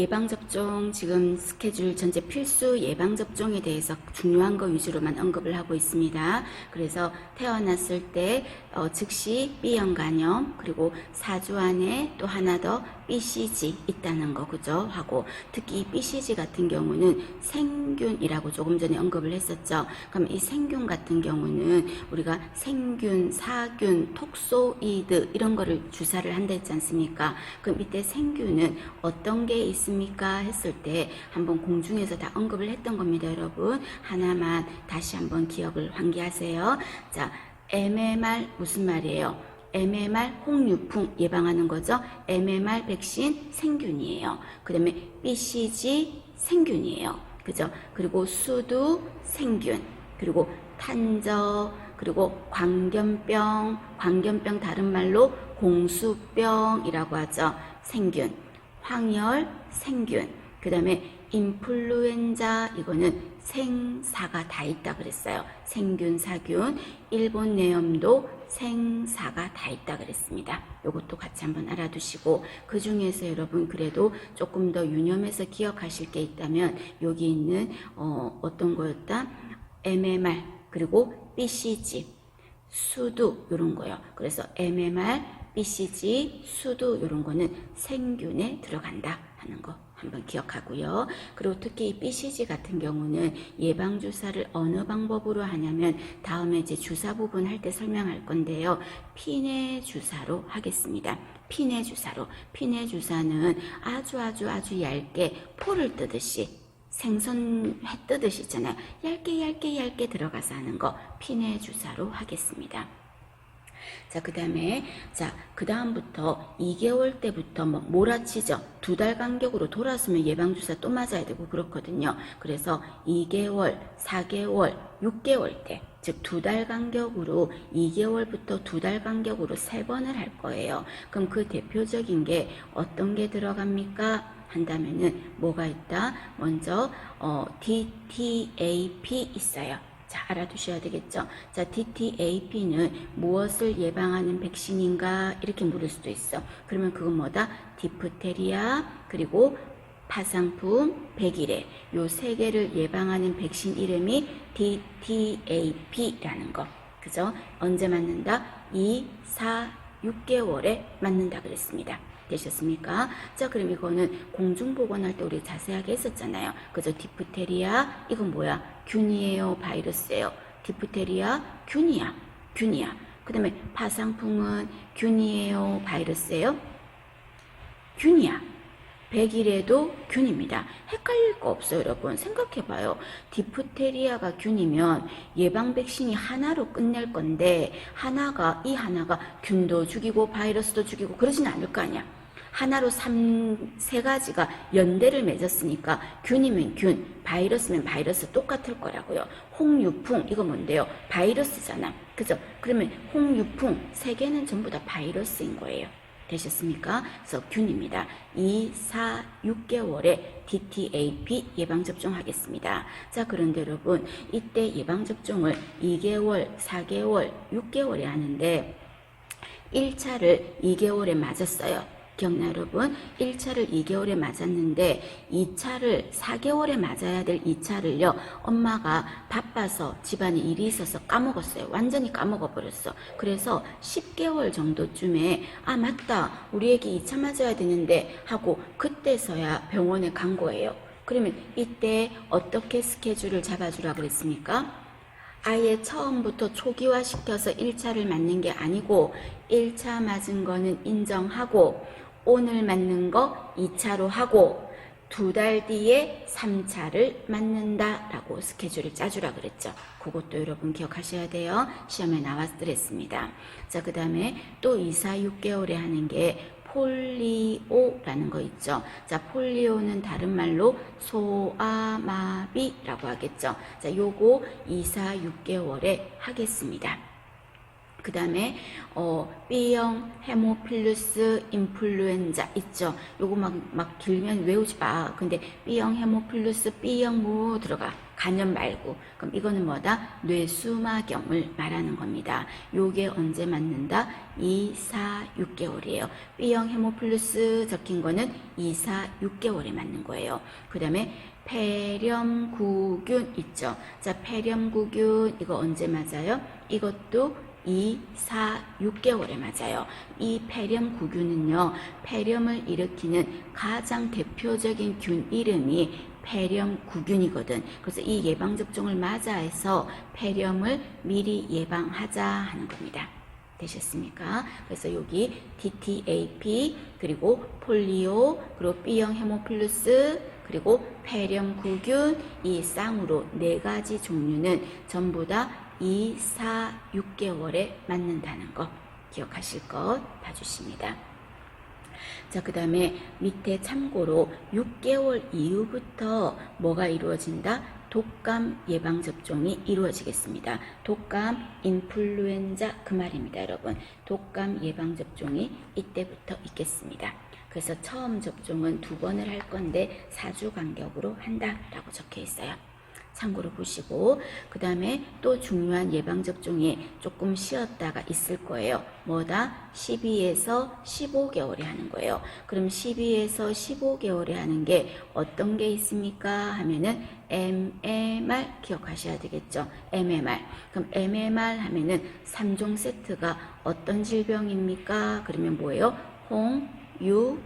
예방접종 지금 스케줄 전체 필수 예방접종에 대해서 중요한 거 위주로만 언급을 하고 있습니다. 그래서 태어났을 때 어, 즉시 B형 간염 그리고 4주 안에 또 하나 더 BCG 있다는 거 그죠? 하고 특히 이 BCG 같은 경우는 생균이라고 조금 전에 언급을 했었죠. 그럼 이 생균 같은 경우는 우리가 생균, 사균, 톡소이드 이런 거를 주사를 한다 했지 않습니까? 그럼 이때 생균은 어떤 게 있습니까? 했을 때 한번 공중에서 다 언급을 했던 겁니다, 여러분. 하나만 다시 한번 기억을 환기하세요. 자, MMR 무슨 말이에요? MMR 홍유풍 예방하는 거죠. MMR 백신 생균이에요. 그 다음에 BCG 생균이에요. 그죠? 그리고 수두 생균, 그리고 탄저, 그리고 광견병, 광견병 다른 말로 공수병이라고 하죠. 생균, 황열, 생균, 그 다음에 인플루엔자 이거는 생사가 다 있다 그랬어요. 생균, 사균, 일본 내염도 생사가 다 있다 그랬습니다. 이것도 같이 한번 알아두시고 그 중에서 여러분 그래도 조금 더 유념해서 기억하실 게 있다면 여기 있는 어, 어떤 거였다? MMR 그리고 BCG 수두 이런 거요. 그래서 MMR, BCG, 수두 이런 거는 생균에 들어간다 하는 거 한번 기억하고요. 그리고 특히 이 BCG 같은 경우는 예방 주사를 어느 방법으로 하냐면 다음에 이제 주사 부분 할 때 설명할 건데요. 피내 주사로 하겠습니다. 피내 주사로. 피내 주사는 아주 아주 아주 얇게 포를 뜨듯이 생선 회 뜨듯이 있잖아요. 얇게 얇게 얇게 들어가서 하는 거 피내 주사로 하겠습니다. 자, 그 다음에, 자, 그 다음부터 2개월 때부터 뭐 몰아치죠. 두 달 간격으로 돌아서면 예방주사 또 맞아야 되고 그렇거든요. 그래서 2개월, 4개월, 6개월 때, 즉 두 달 간격으로 2개월부터 두 달 간격으로 세 번을 할 거예요. 그럼 그 대표적인 게 어떤 게 들어갑니까? 한다면은 뭐가 있다? 먼저 어, DTAP 있어요. 자, 알아두셔야 되겠죠? 자, DTAP는 무엇을 예방하는 백신인가? 이렇게 물을 수도 있어. 그러면 그건 뭐다? 디프테리아, 그리고 파상풍, 백일해. 요세 개를 예방하는 백신 이름이 DTAP라는 거. 그죠? 언제 맞는다? 2, 4, 6개월에 맞는다 그랬습니다. 되셨습니까? 자, 그럼 이거는 공중보건할 때 우리 자세하게 했었잖아요. 그죠? 디프테리아, 이건 뭐야? 균이에요? 바이러스예요? 디프테리아, 균이야. 균이야. 그 다음에 파상풍은 균이에요? 바이러스예요? 균이야. 백일에도 균입니다. 헷갈릴 거 없어요, 여러분. 생각해봐요. 디프테리아가 균이면 예방 백신이 하나로 끝낼 건데, 하나가, 이 하나가 균도 죽이고 바이러스도 죽이고 그러진 않을 거 아니야. 하나로 삼, 세 가지가 연대를 맺었으니까 균이면 균, 바이러스면 바이러스 똑같을 거라고요. 홍유풍, 이거 뭔데요? 바이러스잖아. 그죠? 그러면 홍유풍, 세 개는 전부 다 바이러스인 거예요. 되셨습니까? 그래서 균입니다. 2, 4, 6개월에 DTAP 예방접종 하겠습니다. 자, 그런데 여러분, 이때 예방접종을 2개월, 4개월, 6개월에 하는데 1차를 2개월에 맞았어요. 기억나 여러분? 1차를 2개월에 맞았는데 2차를 4개월에 맞아야 될 2차를요. 엄마가 바빠서 집안에 일이 있어서 까먹었어요. 완전히 까먹어 버렸어. 그래서 10개월 정도쯤에 아 맞다. 우리 애기 2차 맞아야 되는데 하고 그때서야 병원에 간 거예요. 그러면 이때 어떻게 스케줄을 잡아주라 그랬습니까? 아예 처음부터 초기화 시켜서 1차를 맞는 게 아니고 1차 맞은 거는 인정하고 오늘 맞는 거 2차로 하고 두 달 뒤에 3차를 맞는다 라고 스케줄을 짜주라 그랬죠. 그것도 여러분 기억하셔야 돼요. 시험에 나왔더랬습니다. 자, 그 다음에 또 2, 4, 6개월에 하는 게 폴리오라는 거 있죠. 자, 폴리오는 다른 말로 소아마비라고 하겠죠. 자, 요거 2, 4, 6개월에 하겠습니다. 그 다음에 어, B형 헤모필루스 인플루엔자 있죠. 요거 막, 막 길면 외우지 마. 근데 B형 헤모필루스 B형 뭐 들어가. 간염 말고 그럼 이거는 뭐다? 뇌수막염을 말하는 겁니다. 요게 언제 맞는다? 2, 4, 6개월이에요. B형 헤모플루스 적힌 거는 2, 4, 6개월에 맞는 거예요. 그 다음에 폐렴구균 있죠. 자, 폐렴구균 이거 언제 맞아요? 이것도 2, 4, 6개월에 맞아요. 이 폐렴 구균은요, 폐렴을 일으키는 가장 대표적인 균 이름이 폐렴 구균이거든. 그래서 이 예방접종을 맞아 해서 폐렴을 미리 예방하자 하는 겁니다. 되셨습니까? 그래서 여기 DTAP 그리고 폴리오 그리고 B형 헤모필루스 그리고 폐렴 구균 이 쌍으로 네 가지 종류는 전부 다 2, 4, 6개월에 맞는다는 거 기억하실 것 봐주십니다. 자, 그 다음에 밑에 참고로 6개월 이후부터 뭐가 이루어진다? 독감 예방접종이 이루어지겠습니다. 독감, 인플루엔자 그 말입니다, 여러분. 독감 예방접종이 이때부터 있겠습니다. 그래서 처음 접종은 두 번을 할 건데 4주 간격으로 한다라고 적혀 있어요. 참고로 보시고 그 다음에 또 중요한 예방접종이 조금 쉬었다가 있을 거예요. 뭐다? 12에서 15개월에 하는 거예요. 그럼 12에서 15개월에 하는 게 어떤 게 있습니까? 하면은 MMR 기억하셔야 되겠죠. MMR. 그럼 MMR 하면은 3종 세트가 어떤 질병입니까? 그러면 뭐예요? 홍, 유,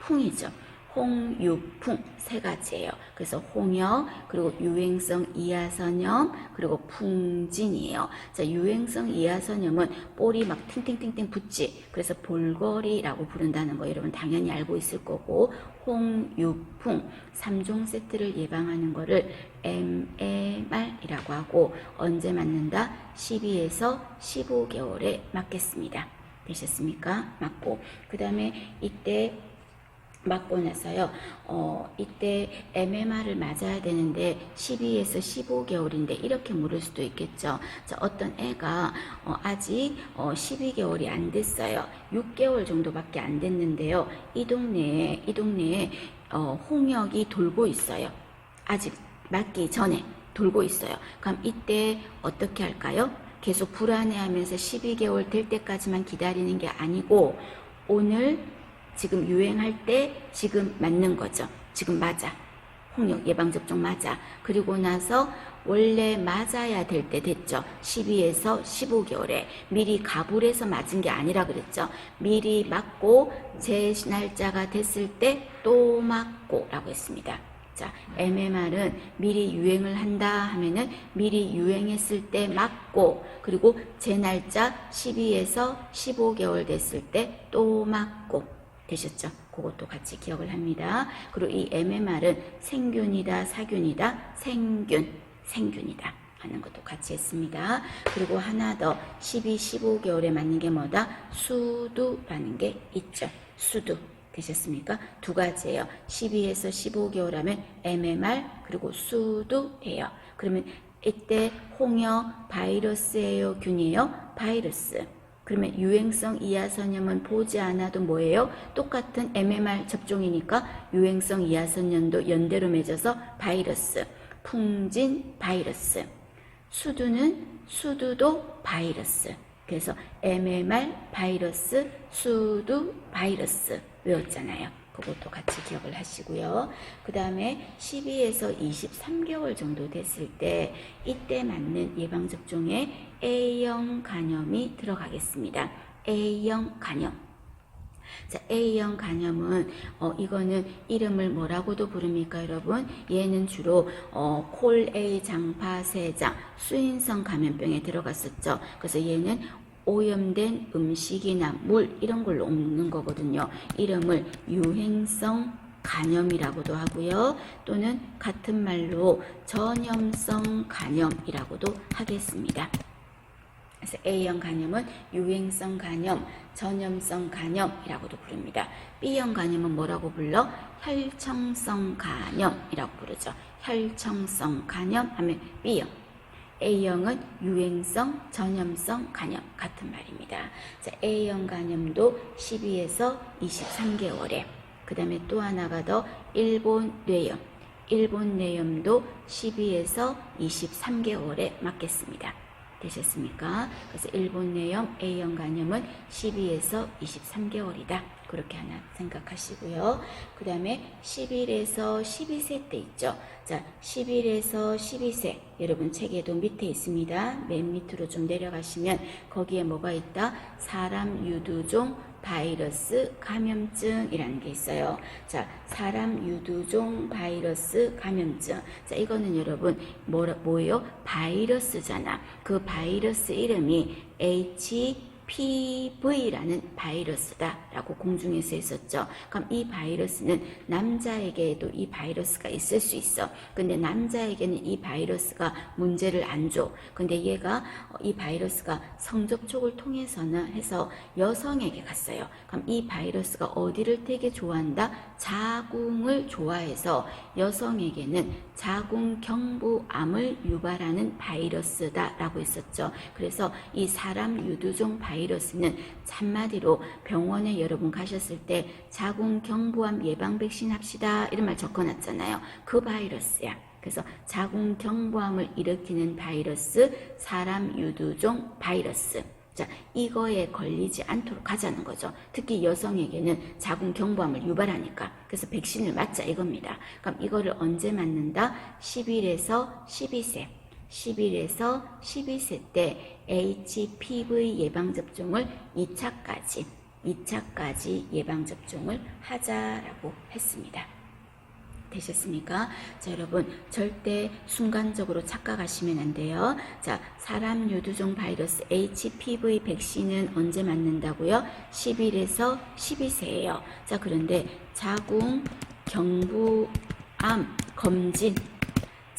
풍이죠. 홍유풍 세 가지예요. 그래서 홍역 그리고 유행성 이하선염 그리고 풍진이에요. 자 유행성 이하선염은 볼이 막 팅팅팅팅 붙지. 그래서 볼거리라고 부른다는 거 여러분 당연히 알고 있을 거고 홍유풍 3종 세트를 예방하는 거를 MMR이라고 하고 언제 맞는다? 12에서 15개월에 맞겠습니다. 되셨습니까? 맞고 그 다음에 이때 맞고 나서요. 어, 이때 MMR을 맞아야 되는데 12에서 15개월인데 이렇게 물을 수도 있겠죠. 자, 어떤 애가 어, 아직 어, 12개월이 안 됐어요. 6개월 정도밖에 안 됐는데요. 이 동네에 이 동네에 어, 홍역이 돌고 있어요. 아직 맞기 전에 돌고 있어요. 그럼 이때 어떻게 할까요? 계속 불안해하면서 12개월 될 때까지만 기다리는 게 아니고 오늘 지금 유행할 때 지금 맞는 거죠. 지금 맞아. 홍역 예방접종 맞아. 그리고 나서 원래 맞아야 될 때 됐죠. 12에서 15개월에 미리 가불해서 맞은 게 아니라 그랬죠. 미리 맞고 제 날짜가 됐을 때 또 맞고라고 했습니다. 자, MMR은 미리 유행을 한다 하면은 미리 유행했을 때 맞고 그리고 제 날짜 12에서 15개월 됐을 때 또 맞고 되셨죠? 그것도 같이 기억을 합니다. 그리고 이 MMR은 생균이다, 사균이다, 생균, 생균이다. 하는 것도 같이 했습니다. 그리고 하나 더 12, 15개월에 맞는 게 뭐다? 수두라는 게 있죠. 수두. 되셨습니까? 두 가지예요. 12에서 15개월 하면 MMR 그리고 수두예요. 그러면 이때 홍역 바이러스예요, 균이에요? 바이러스. 그러면 유행성 이하 선염은 보지 않아도 뭐예요? 똑같은 MMR 접종이니까 유행성 이하 선염도 연대로 맺어서 바이러스, 풍진 바이러스, 수두는 수두도 바이러스. 그래서 MMR 바이러스, 수두 바이러스 외웠잖아요. 그것도 같이 기억을 하시고요. 그 다음에 12에서 23개월 정도 됐을 때 이때 맞는 예방접종에 A형 간염이 들어가겠습니다. A형 간염. 자, A형 간염은 어, 이거는 이름을 뭐라고도 부릅니까, 여러분? 얘는 주로 어, 콜 A 장파세장 수인성 감염병에 들어갔었죠. 그래서 얘는 오염된 음식이나 물 이런 걸로 옮는 거거든요. 이름을 유행성 간염이라고도 하고요. 또는 같은 말로 전염성 간염이라고도 하겠습니다. 그래서 A형 간염은 유행성 간염, 전염성 간염이라고도 부릅니다. B형 간염은 뭐라고 불러? 혈청성 간염이라고 부르죠. 혈청성 간염 하면 B형. A형은 유행성, 전염성 간염 같은 말입니다. 자, A형 간염도 12에서 23개월에 그 다음에 또 하나가 더 일본 뇌염. 일본 내염도 12에서 23개월에 맞겠습니다. 되셨습니까? 그래서 일본 내염 A형 간염은 12에서 23개월이다. 그렇게 하나 생각하시고요. 그 다음에 11에서 12세 때 있죠. 자, 11에서 12세. 여러분 책에도 밑에 있습니다. 맨 밑으로 좀 내려가시면 거기에 뭐가 있다? 사람 유두종 바이러스 감염증이라는 게 있어요. 자, 사람 유두종 바이러스 감염증. 자, 이거는 여러분 뭐라, 뭐예요? 바이러스잖아. 그 바이러스 이름이 HPV라는 바이러스다라고 공중에서 했었죠. 그럼 이 바이러스는 남자에게도 이 바이러스가 있을 수 있어. 근데 남자에게는 이 바이러스가 문제를 안 줘. 근데 얘가 어, 이 바이러스가 성접촉을 통해서는 해서 여성에게 갔어요. 그럼 이 바이러스가 어디를 되게 좋아한다? 자궁을 좋아해서 여성에게는 자궁 경부암을 유발하는 바이러스다라고 했었죠. 그래서 이 사람 유두종 바이러스는 한마디로 병원에 여러분 가셨을 때 자궁 경부암 예방 백신 합시다 이런 말 적어놨잖아요. 그 바이러스야. 그래서 자궁 경부암을 일으키는 바이러스, 사람 유두종 바이러스. 자, 이거에 걸리지 않도록 하자는 거죠. 특히 여성에게는 자궁 경부암을 유발하니까. 그래서 백신을 맞자 이겁니다. 그럼 이거를 언제 맞는다? 10일에서 12세. 10일에서 12세 때 HPV 예방접종을 2차까지, 2차까지 예방접종을 하자라고 했습니다. 되셨습니까? 자, 여러분, 절대 순간적으로 착각하시면 안 돼요. 자, 사람 유두종 바이러스 HPV 백신은 언제 맞는다고요? 10일에서 12세예요. 자, 그런데 자궁 경부암 검진,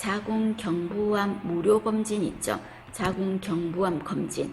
자궁 경부암 무료 검진 있죠? 자궁 경부암 검진